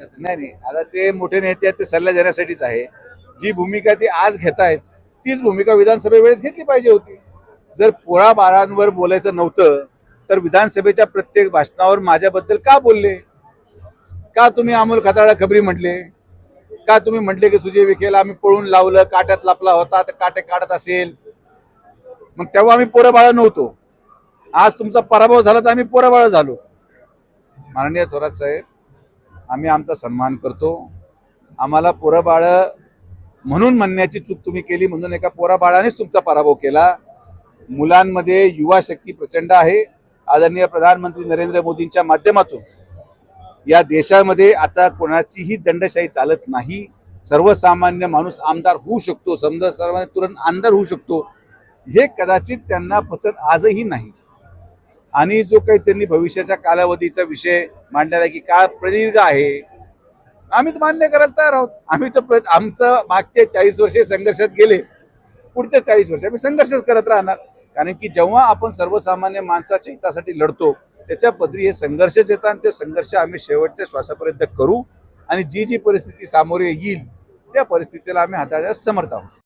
नाही नाही. आता ते मोठे नेते आहेत ते सल्ला देण्यासाठीच आहे. जी भूमिका ते आज घेत आहेत तीच भूमिका विधानसभे वेळेस घेतली पाहिजे होती. जर पोळा बाळांवर बोलायचं नव्हतं तर विधानसभेच्या प्रत्येक भाषणावर माझ्याबद्दल का बोलले? का तुम्ही अमोल खताळा खबरी म्हटले? का तुम्ही म्हटले की सुजय विखेला आम्ही पळून लावलं काट्यात लपला होता तर काटे काढत असेल? मग तेव्हा आम्ही पोरं बाळ नव्हतो. आज तुमचा पराभव झाला तर आम्ही पोरं बाळ झालो. माननीय थोरात साहेब आम्ही आमचा सन्मान करतो. आम्हाला पोराबाळं म्हणून म्हणण्याची चूक तुम्ही केली म्हणून एका पोराबाळानेच तुमचा पराभव केला. मुलांमध्ये युवा शक्ती प्रचंड आहे. आदरणीय प्रधानमंत्री नरेंद्र मोदींच्या माध्यमातून या देशामध्ये आता कोणाचीही दंडशाही चालत नाही. सर्वसामान्य माणूस आमदार होऊ शकतो. समजा सर्वांनी तुरंत आमदार होऊ शकतो. हे कदाचित त्यांना पचत आजही नाही. आणि जो काही त्यांनी भविष्याच्या कालावधीचा विषय मांडलेला आहे की काळ प्रदीर्घ आहे आम्ही तर मान्य करायला तयार आहोत. आम्ही तर प्र- आमचं मागचे चाळीस वर्षे संघर्षात गेले. पुढच्या चाळीस वर्ष आम्ही संघर्षच करत राहणार. कारण की जेव्हा आपण सर्वसामान्य माणसाच्या हितासाठी लढतो त्याच्या पदरी हे संघर्षच येतात आणि ते संघर्ष आम्ही शेवटच्या श्वासापर्यंत करू आणि जी जी परिस्थिती सामोरे येईल त्या परिस्थितीला आम्ही हाताळण्यास समर्थ आहोत.